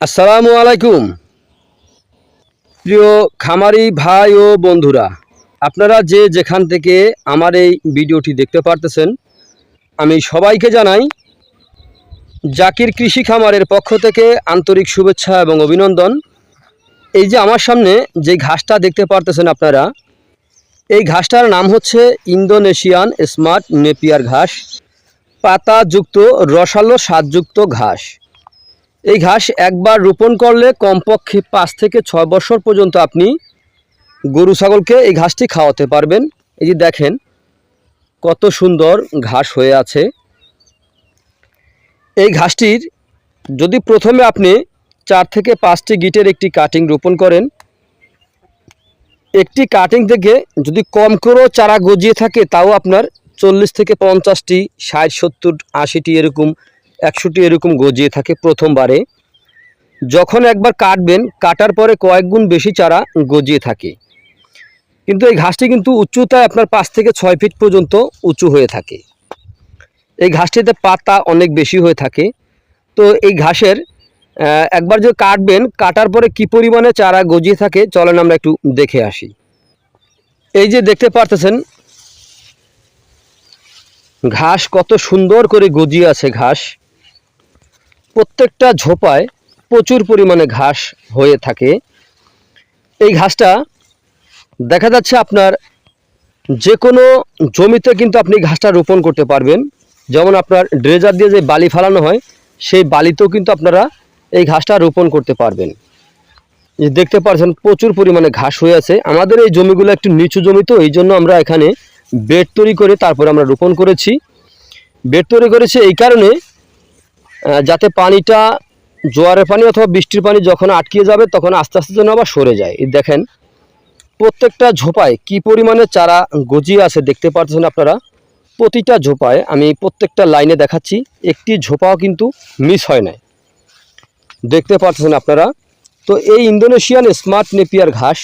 আসসালামু আলাইকুম। প্রিয় খামারি ভাই ও বন্ধুরা, আপনারা যে যেখান থেকে আমার এই ভিডিওটি দেখতে পারতেছেন, আমি সবাইকে জানাই, জাকির কৃষি খামারের পক্ষ থেকে আন্তরিক শুভেচ্ছা এবং অভিনন্দন। এই যে আমার সামনে যে ঘাসটা দেখতে পারতেছেন আপনারা, এই ঘাসটার নাম হচ্ছে ইন্দোনেশিয়ান স্মার্ট নেপিয়ার ঘাস, পাতাযুক্ত, রসালো স্বাদযুক্ত ঘাস। এই ঘাস একবার রোপণ করলে কমপক্ষে পাঁচ থেকে ছয় বছর পর্যন্ত আপনি গরু ছাগলকে এই ঘাসটি খাওয়াতে পারবেন। এই যে দেখেন, কত সুন্দর ঘাস হয়ে আছে। এই ঘাসটির যদি প্রথমে আপনি চার থেকে পাঁচটি গিটের একটি কাটিং রোপণ করেন, একটি কাটিং থেকে যদি কম করেও চারা গজিয়ে থাকে, তাও আপনার চল্লিশ থেকে পঞ্চাশটি, ষাট, সত্তর, আশিটি এরকম একশোটি এরকম গজিয়ে থাকে প্রথমবারে। যখন একবার কাটবেন, কাটার পরে কয়েক গুণ বেশি চারা গজিয়ে থাকে। কিন্তু এই ঘাসটি কিন্তু উচ্চতায় আপনার পাঁচ থেকে ছয় ফিট পর্যন্ত উঁচু হয়ে থাকে। এই ঘাসটিতে পাতা অনেক বেশি হয়ে থাকে। তো এই ঘাসের একবার যে কাটবেন, কাটার পরে কি পরিমাণে চারা গজিয়ে থাকে, চলেন আমরা একটু দেখে আসি। এই যে দেখতে পারতেছেন, ঘাস কত সুন্দর করে গজিয়ে আছে ঘাস। প্রত্যেকটা ঝোপায় প্রচুর পরিমাণে ঘাস হয়ে থাকে। এই ঘাসটা দেখা যাচ্ছে আপনার যে কোনো জমিতে কিন্তু আপনি ঘাসটা রোপণ করতে পারবেন। যেমন আপনার ড্রেজার দিয়ে যে বালি ফালানো হয়, সেই বালিতেও কিন্তু আপনারা এই ঘাসটা রোপণ করতে পারবেন। দেখতে পাচ্ছেন, প্রচুর পরিমাণে ঘাস হয়ে আছে। আমাদের এই জমিগুলো একটু নিচু জমি তো, এই জন্য আমরা এখানে বেড তৈরি করে তারপরে আমরা রোপণ করেছি। বেড তৈরি করেছি এই কারণে যাতে পানিটা জোয়ারের পানি অথবা বৃষ্টির পানি যখন আটকে যাবে, তখন আস্তে আস্তে যেন আবার সরে যায়। দেখেন, প্রত্যেকটা ঝোপায় কি পরিমাণে চারা গজিয়ে আছে দেখতে পাচ্ছেন আপনারা? প্রতিটা ঝোপায় আমি প্রত্যেকটা লাইনে দেখাচ্ছি, একটি ঝোপাও কিন্তু মিস হয় নাই। দেখতে পাচ্ছেন আপনারা? তো এই ইন্দোনেশিয়ান স্মার্ট নেপিয়ার ঘাস,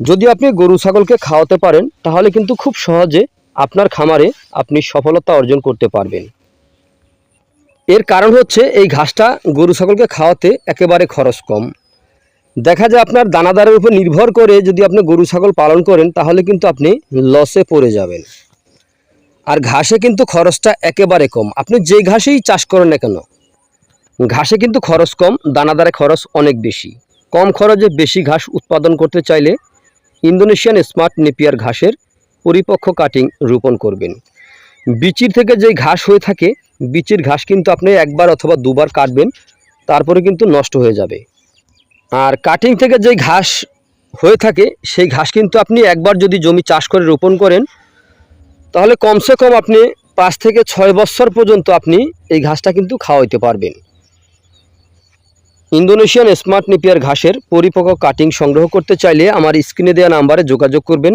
যদি আপনি গরু ছাগলকে খাওয়াতে পারেন, তাহলে কিন্তু খুব সহজে আপনার খামারে আপনি সফলতা অর্জন করতে পারবেন। এর কারণ হচ্ছে এই ঘাসটা গরু ছাগলকে খাওয়াতে একেবারে খরচ কম। দেখা যায় আপনার দানাদারের উপর নির্ভর করে যদি আপনি গরু ছাগল পালন করেন, তাহলে কিন্তু আপনি লসে পড়ে যাবেন। আর ঘাসে কিন্তু খরচটা একেবারে কম। আপনি যে ঘাসেই চাষ করেন না কেন, ঘাসে কিন্তু খরচ কম, দানাদারে খরচ অনেক বেশি। কম খরচে বেশি ঘাস উৎপাদন করতে চাইলে ইন্দোনেশিয়ান স্মার্ট নেপিয়ার ঘাসের পরিপক্ক কাটিং রোপণ করবেন। বিচির থেকে যে ঘাস হয়ে থাকে বিচির ঘাস কিন্তু আপনি একবার অথবা দুবার কাটবেন, তারপরে কিন্তু নষ্ট হয়ে যাবে। আর কাটিং থেকে যে ঘাস হয়ে থাকে, সেই ঘাস কিন্তু আপনি একবার যদি জমি চাষ করে রোপণ করেন, তাহলে কমসে কম আপনি পাঁচ থেকে ছয় বছর পর্যন্ত আপনি এই ঘাসটা কিন্তু খাওয়াইতে পারবেন। ইন্দোনেশিয়ান স্মার্ট নিপিয়ার ঘাসের পরিপক্ক কাটিং সংগ্রহ করতে চাইলে আমার স্ক্রিনে দেওয়া নাম্বারে যোগাযোগ করবেন।